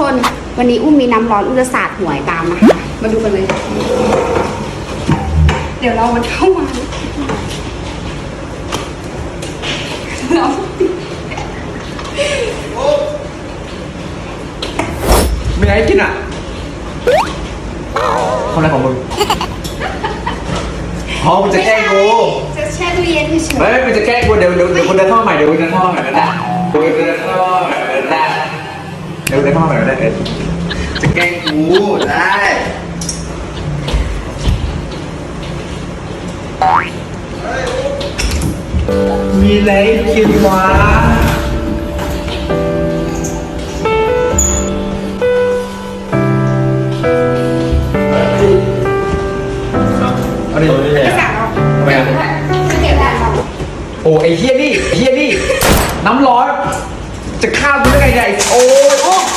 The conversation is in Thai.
คนวันนี้อุ้มมีน้ำร้อนอุ้มจะสาดหวยตามนะคะมาดูกันเลย เดี๋ยวเรามันเข้ามาเราไม่ให้กินอะทำอะไรของมึงอ๋อมึงจะแกล้งกูจะแช่ตู้เย็นเฉยเฮ้ยมึงจะแกล้งกูเดี๋ยวเดี๋ยวเดี๋ยวคุณเดินเข้ามาใหม่เดี๋ยวคุณเดินเข้ามาใหม่ก็ได้เดี๋ยวคุณเดินเข้ามาใหม่ก็ได้ เดี๋ยเข้ามาหม่ก็ได้เออจะแกล้งกูได้มีอะไรกินวะเอาดิๆไม่สั่งหรอกทำไมอะจะเก็บแทนเราโอ้ไอ้เฮียนี่เฮียนี่ น้ำร้อน จะฆ่ากูได้ไงเนี่ยไอ้โอ้ย